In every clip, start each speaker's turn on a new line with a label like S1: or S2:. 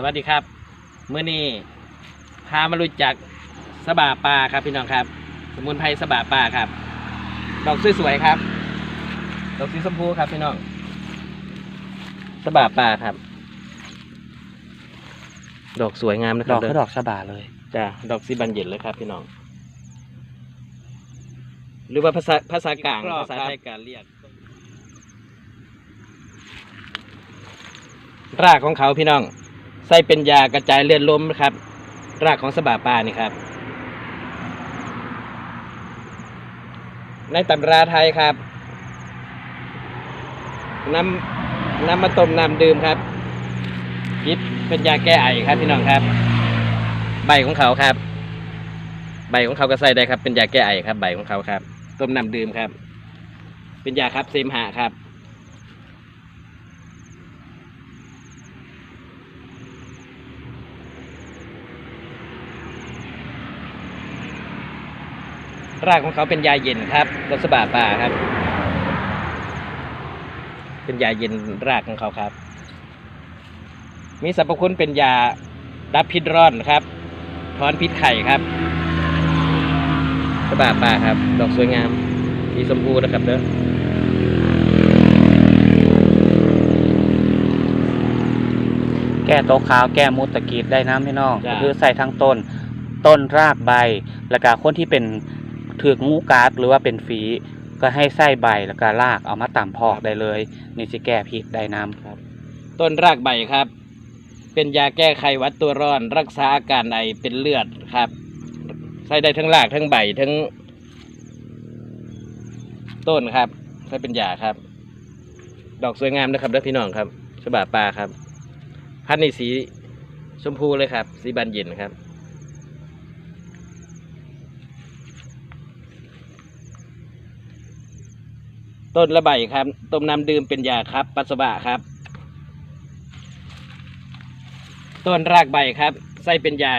S1: สวัสดีครับเมื่อนี้พามารู้จักสบาปลาครับพี่น้องครับ สมุนไพรสบาปลาครับ ดอกสวยๆครับ ดอกสีชมพูครับพี่น้องสบาปลาครับ ดอกสวยงามนะค
S2: ด
S1: รั
S2: อบกก็ดอกสบาเลย
S1: จ้ะดอกสีบันเย็นเลยครับพี่น้อง หรือว่าภาษาภาษากลางภาษาไทยการเรียก รากของเขาพี่น้อง ใส่เป็นยากระจายเลือดลมนะครับ รากของสบาปลานี่ครับ ในตำราไทยครับน้ำน้ำมาต้มน้ำดื่มครับพิษเป็นยาแก้ไอครับพี่น้องครับ ใบของเขาครับ ใบของเขาก็ใส่ได้ครับ เป็นยาแก้ไอครับ ใบของเขาครับ ต้มน้ำดื่มครับ เป็นยาครับเสมหะครับ รากของเขาเป็นยาเย็นครับรสบาป่าครับ เป็นยาเย็นรากของเขาครับ มีสรรพคุณเป็นยาดับพิษร้อนครับถอนพิษไข่ครับสบาป่าครับ ดอกสวยงามสีชมพูนะครับเด้อ
S2: แก้โตะขาวแก้มุดตะกีดได้น้ำพี่น้องก็คือใส่ทั้งต้น ต้นรากใบ แล้วก็คนที่เป็น ถือกงูกัดหรือว่าเป็นฝีก็ให้ใส่ใบแล้วก็รากเอามาตำพอกได้เลย นี่สิแก้พิษได้น้ำ
S1: ครับ ต้นรากใบครับ เป็นยาแก้ไขหวัดตัวร้อน รักษาอาการไอเป็นเลือดครับใช้ได้ทั้งรากทั้งใบทั้ง ต้นครับใช้เป็นยาครับ ดอกสวยงามนะครับเด้อพี่น้องครับฉบาปลาครับ พันธุ์นี่สีชมพูเลยครับ สีบานเย็นครับ ต้นละใบครับ ต้มน้ำดื่มเป็นยาครับ ปัสสาวะครับ ต้นรากใบครับใส่เป็นยา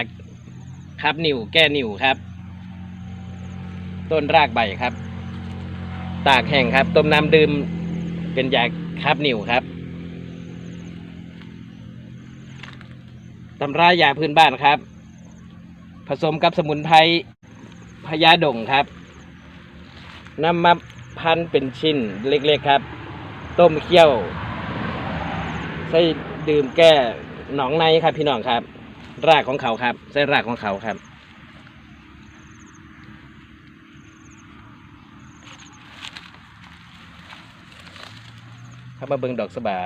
S1: ครับนิ่วแก้นิ่วครับ ต้นรากใบครับ ตากแห้งครับ ต้มน้ำดื่มเป็นยาครับนิ่วครับตำรายาพื้นบ้านครับ ผสมกับสมุนไพรพญาดงครับนำมา พันเป็นชิ้นเล็กๆครับ ต้มเคี่ยวใส่ดื่มแก้หนองในครับพี่น้องครับ รากของเขาครับ ใส่รากของเขาครับ ครับมาเบิ่งดอกสะบา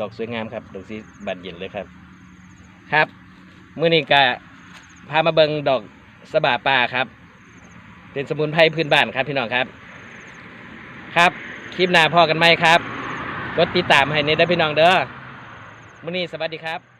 S1: ดอกสวยงามครับ ดอกสีบานเย็นเลยครับ ครับมื่อนี้ก็พามาเบิ่งดอกสะบาป่าครับ เป็นสมุนไพรพื้นบ้านครับพี่น้องครับ ครับ คลิปหน้าพอกันไหมครับ กดติดตามให้ในเด้อพี่น้องเด้อมื้อนี้สวัสดีครับ